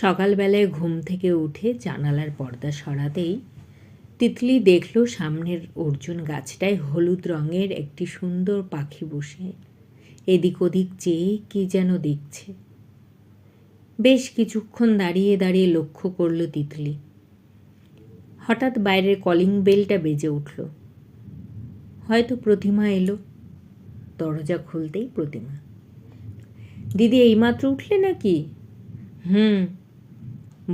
সকালবেলায় ঘুম থেকে উঠে জানালার পর্দা সরাতেই তিতলি দেখল সামনের অর্জুন গাছটায় হলুদ রঙের একটি সুন্দর পাখি বসে। এদিক ওদিক চেয়ে কি যেন দেখছে। বেশ কিছুক্ষণ দাঁড়িয়ে দাঁড়িয়ে লক্ষ্য করল তিতলি। হঠাৎ বাইরের কলিং বেলটা বেজে উঠল। হয়তো প্রতিমা এলো। দরজা খুলতেই প্রতিমা। দিদি, এইমাত্র উঠলে নাকি? হুম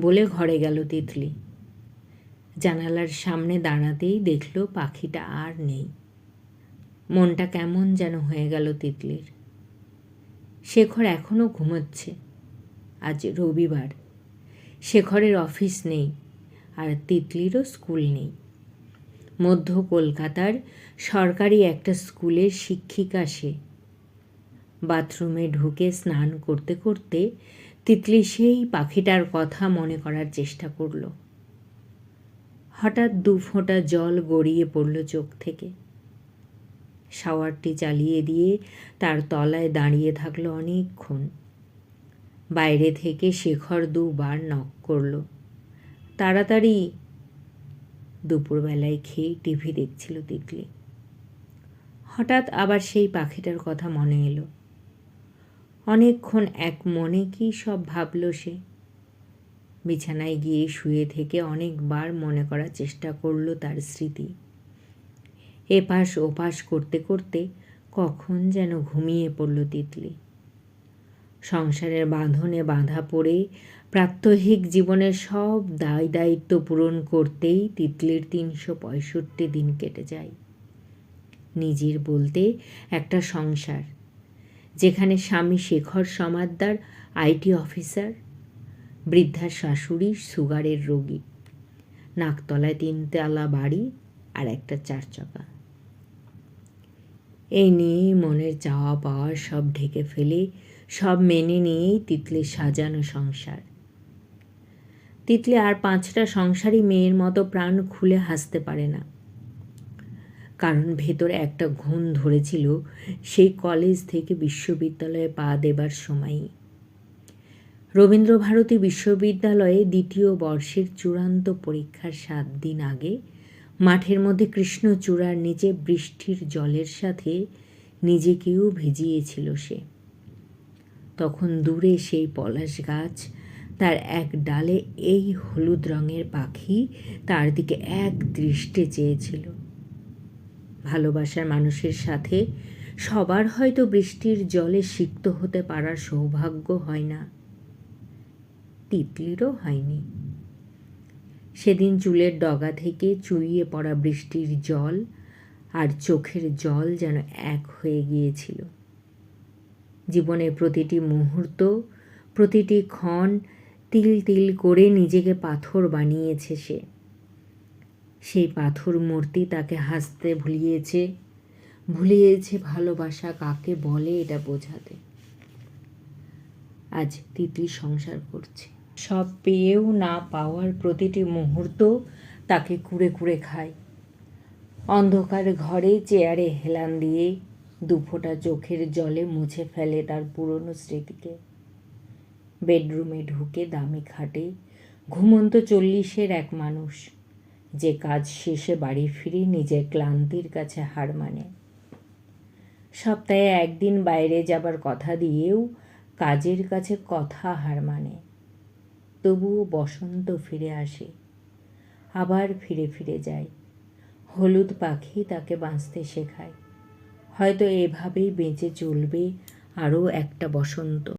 বলে ঘরে গেল তিতলি। জানালার সামনে দাঁড়াতেই দেখল পাখিটা আর নেই। মনটা কেমন যেন হয়ে গেল তিতলির। শেখর এখনও ঘুমোচ্ছে। আজ রবিবার। শেখরের অফিস নেই আর তিতলিরও স্কুল নেই। মধ্য কলকাতার সরকারি একটা স্কুলের শিক্ষিকা সে। বাথরুমে ঢুকে স্নান করতে করতে তিতলি সেই পাখিটার কথা মনে করার চেষ্টা করল। হঠাৎ দু ফোঁটা জল গড়িয়ে পড়ল চোখ থেকে। শাওয়ারটি চালিয়ে দিয়ে তার তলায় দাঁড়িয়ে থাকল অনেকক্ষণ। বাইরে থেকে শেখর দুবার নক করল, তাড়াতাড়ি। দুপুরবেলায় খেয়ে টিভি দেখছিল তিতলি। হঠাৎ আবার সেই পাখিটার কথা মনে এলো। অনেকক্ষণ এক মনে কি সব ভাবল সে। বিছানায় গিয়ে শুয়ে থেকে অনেকবার মনে করার চেষ্টা করল তার স্মৃতি। এপাশ ওপাশ করতে করতে কখন যেন ঘুমিয়ে পড়ল তিতলি। সংসারের বাঁধনে বাঁধা পড়ে প্রাত্যহিক জীবনের সব দায় দায়িত্ব পূরণ করতেই তিতলির তিনশো পঁয়ষট্টি দিন কেটে যায়। নিজের বলতে একটা সংসার যেখানে স্বামী শেখর সমাদ্দার আইটি অফিসার, বৃদ্ধার শাশুড়ি, সুগারের রোগী। নাকতলায় তিনতলা বাড়ি আর একটা চার চাকা। এই নিয়েই মনের চাওয়া পাওয়া সব ঢেকে ফেলে, সব মেনে নিয়েই তিতলির সাজানো সংসার। তিতলি আর পাঁচটা সংসারই মেয়ের মতো প্রাণ খুলে হাসতে পারে না। কারণ ভেতরে একটা ঘুণ ধরেছিল, সেই কলেজ থেকে বিশ্ববিদ্যালয়ে পা দেবার সময়ই। রবীন্দ্রভারতী বিশ্ববিদ্যালয়ে দ্বিতীয় বর্ষের চূড়ান্ত পরীক্ষার সাত দিন আগে মাঠের মধ্যে কৃষ্ণচূড়ার নিচে বৃষ্টির জলের সাথে নিজেকেও ভিজিয়েছিল সে। তখন দূরে সেই পলাশ গাছ, তার এক ডালে এই হলুদ রঙের পাখি তার দিকে এক দৃষ্টে চেয়েছিল। ভালোবাসার মানুষের সাথে সবার হয়তো বৃষ্টির জলে সিক্ত হতে পারার সৌভাগ্য হয় না। তিতলিরও হয়নি। সেদিন চুলের ডগা থেকে চুইয়ে পড়া বৃষ্টির জল আর চোখের জল যেন এক হয়ে গিয়েছিল। জীবনের প্রতিটি মুহূর্ত, প্রতিটি ক্ষণ তিল তিল করে নিজেকে পাথর বানিয়েছে সে। সেই পাথর মূর্তি তাকে হাসতে ভুলিয়েছে ভুলিয়েছে ভালোবাসা কাকে বলে এটা বোঝাতে। আজ তিতলি সংসার করছে। সব পেয়েও না পাওয়ার প্রতিটি মুহূর্ত তাকে কুড়ে কুড়ে খায়। অন্ধকার ঘরে চেয়ারে হেলান দিয়ে দুফোঁটা চোখের জলে মুছে ফেলে তার পুরনো স্মৃতিকে। বেডরুমে ঢুকে দামি খাটে ঘুমন্ত চল্লিশের এক মানুষ। যে কাজ শেষে বাড়ি ফিরে নিজের ক্লান্তির কাছে হার মানে। সপ্তাহে একদিন বাইরে যাবার কথা দিয়েও কাজের কাছে কথা হার মানে। তবুও বসন্ত ফিরে আসে, আবার ফিরে ফিরে যায়। হলুদ পাখি তাকে বাঁচতে শেখায়। হয়তো এভাবেই বেঁচে চলবে আরও একটা বসন্ত।